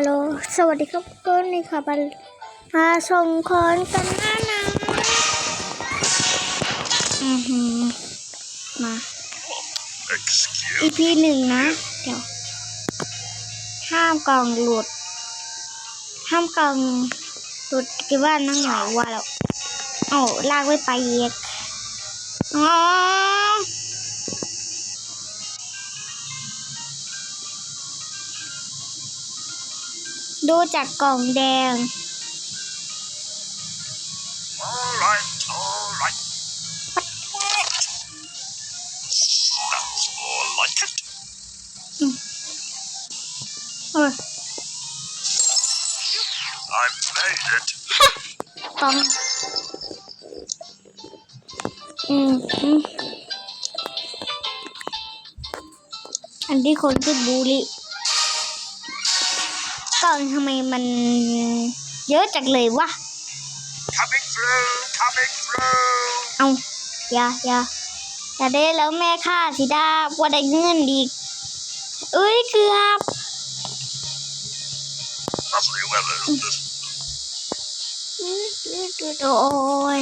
ฮัลโหล สวัสดีครับก็นี่ค่ะบันมาส่งคอนกันนะนะอือหือมา Excuse EP หนึ่งนะ เดี๋ยว ห้ามกล่องหลุด ห้ามกล่องหลุดคิดว่านั่งไหนว่าแล้วเอ้าลากไว้ไปเย็กอ๋อ ดูจากกล่องแดง All right, all right. That's more like it. เอ้ย I've made it. กล่องอืมอืมอันที่คนชื่อบูริกล่ องทำไมมันเยอะจังเลยวะ Coming through, coming through. เอาอย่าอย่าอย่าได้แล้วแม่ค่าสิดาว่าได้เงินดีกเอ้ยเกือบ Lovely weather, isn't it? โอ้ย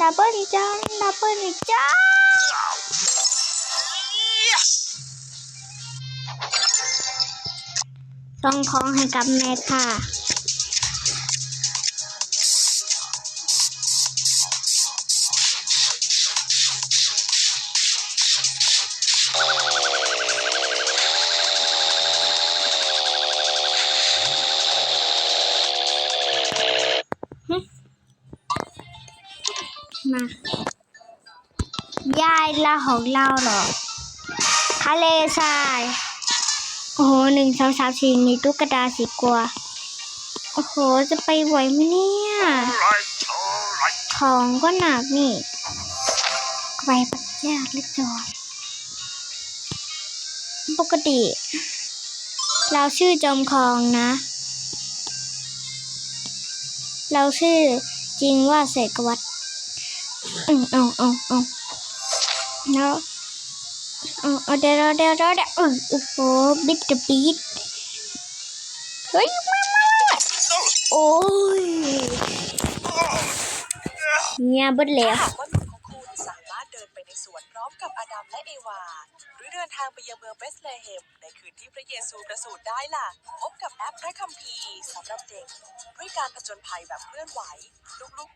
ดับเบิลจังดับเบิลจัง ส่งของให้กับแม่ค่ะ มายายละของเราเหรอ ทะเลทราย อ้โหหนึ่งสองสามสี่มีตุ๊กตาสีกลัวโอ้โห จะไปไหวไหมเนี่ย ของก็หนักนี่ไปปักยากเหลือเกินปกติ เราชื่อจอมคองนะ เราชื่อจริงว่าเสกวัตรอืมเอาเอาเอาแล้ว เอาเดี๋ยวเดี๋ยวเดี๋ยวโอ้โหบิดเดบีดเฮ้ยมามาโอ้ยเนี่ยบดแล้วหากว่าหนุ่มของคุณสามารถเดินไปในสวนพร้อมกับอาดัมและเอวา หรือเดินทางไปยังเมืองเบสเลเฮมในคืนที่พระเยซูประสูติได้ล่ะ พบกับแอปพระคัมภีร์สำหรับเด็กด้วยการผจญภัยแบบเคลื่อนไหวลุก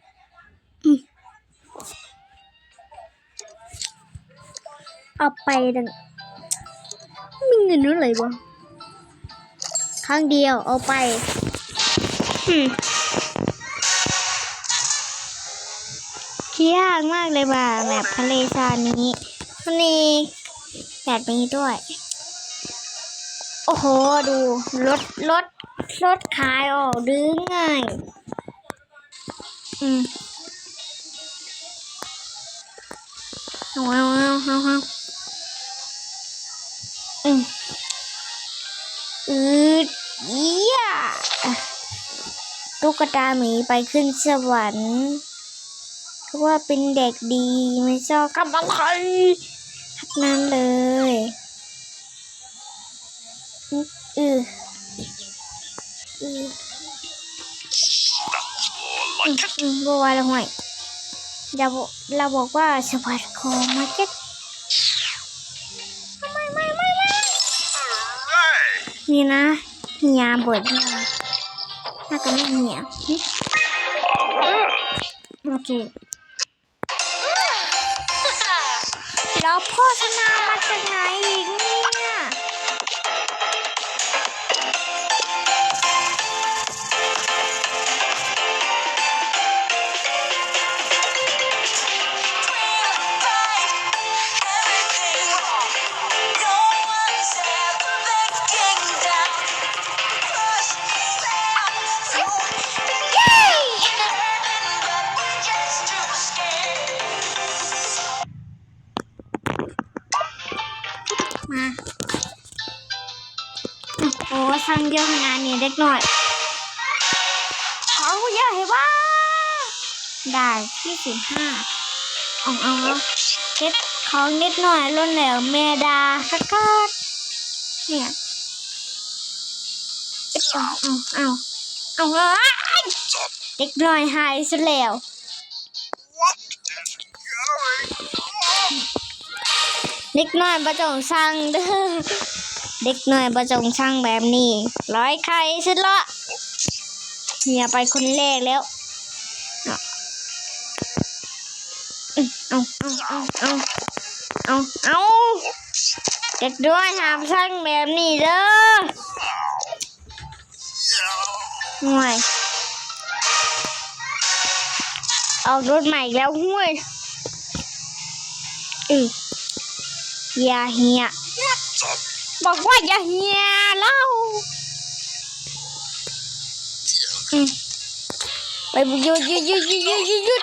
เอาไปดังมีเงินนั่นเลยวะครั้งเดียวเอาไปอืมขี้ยากมากเลยว่ะแบบทะเลทรายนี้มันมีแบบนี้ด้วย โอ้โห ดูรถรถรถขายออกดื้อง่ายอืมเอาเอาเอาเอา ตุ๊กตาหมีไปขึ้นสวรรค์เพราะว่าเป็นเด็กดีไม่ชอบกับอะไรทักนั้นเลยอืออืออืออืม like it. อืมบัวละห่วยเราบอกเราบอกว่าสวัสดิ์ของมาเก็ต Hooray! นี่นะเฮียบดเนี่ย น่าจะไม่เหียหึโอเคแล้วโฆษณามาจากไหน อ้โหสั่งเยอะขนาดนี้เด็กหน่อยเขาเยอะเหรอวะได้ที่สิบห้าเอาเอาเอาเก็บของนิดหน่อยล้นแล้วแม่ดาคักคักเนี่ยเอาเอาเอาเอาเด็กน้อยหายซะแล้วเด็กน้อยประจงสั่งเด้อ เด็กน้อยประจงสั่งแบบนี้ ร้อยไข่สุดละเฮียไปคนแรกแล้ว เอาเอาเอาเอาเอาเอาเด็กน้อยหามสั่งแบบนี้เด้อห่วยเอารถใหม่แล้วห่วยอืออย่าเฮีย บอกว่าอย่าเฮียเล่าไปหยุดหยุดหยุดหยุดหยุดหยุดยุด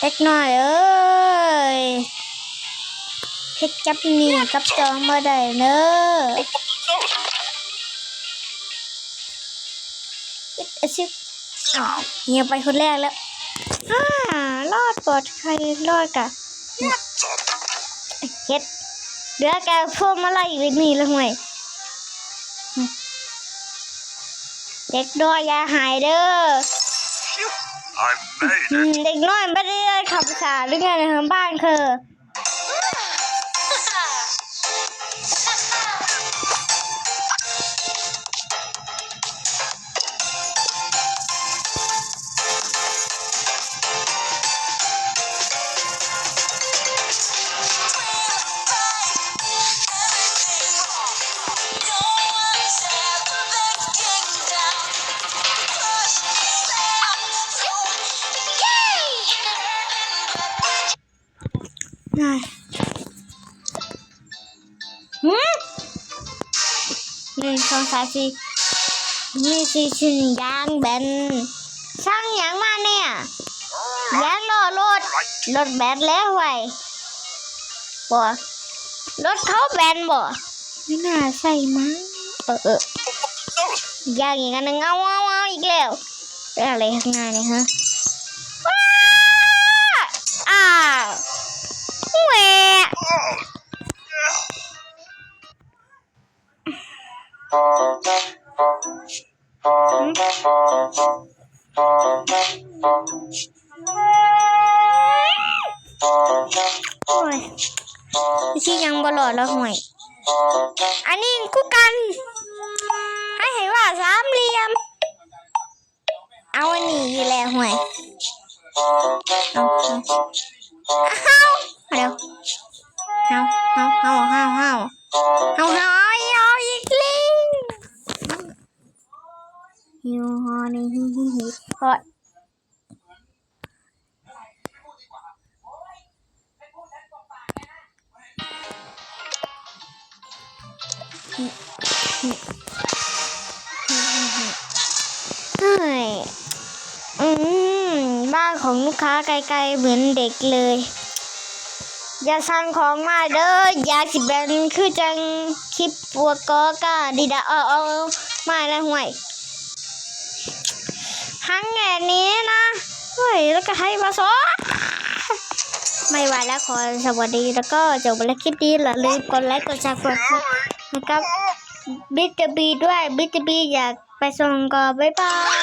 เล็กน้อยเอ้ยเฮ็ดจับนี่กับจองมาได้เนอะ No. เอะซิ อ้าวเฮียไปคนแรกแล้วอ่ารอดปลอดภัยรอดกะ What the เฮ็ดเหลือแกพวกมาไล่อีกนี่แล้วห่วยเด็กน้อยอย่าหายเด้อ I made อื it. มเด็กน้อยไม่ได้ขับภาษาหรือไงในทางบ้านเธอ ได้หืมหนึ่งสองสามสี่นี่สี่ชิ้นยางแบนช่างยางมาเนี่ย All ยางรอรถ right. รถแบนแล้วไว้บ่รถเขาแบนบ่ไม่น่าใช่มั้งเออเออ No. ยางอีกอันหนึงเอาเอาเอาอีกแล้วเป็นอะไรข้างหน้าเนี่ยฮะ อันนี้คู่กัน ให้เห็นว่าสามเหลี่ยม เอาอันนี้ยู่แล้วห่วยเฮาเดี๋ยวเฮาเฮาเฮาเฮาเฮาเฮาเฮาเอาอีกลิงยูฮอนี่ฮิฮิฮิฮ เฮ้ยอืมบ้านของลูกค้าไกลๆเหมือนเด็กเลย อย่าสั่งของมาเด้ออย่าสิแบนคือจังคลิปปวดกอกาดีดาเอาเอาเอมาแล้วห่วยหังแง่นี้นะ เฮ้ย แล้วก็ให้มาซอไม่ไหวแล้วขอสวัสดีแล้วก็จบแล้วคลิปนี้อย่าลืมกดไลค์กดแชร์กด นะครับ บิทบีด้วย บิทบีอยากไปส่งก่อนบ๊ายบาย